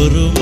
Yavrum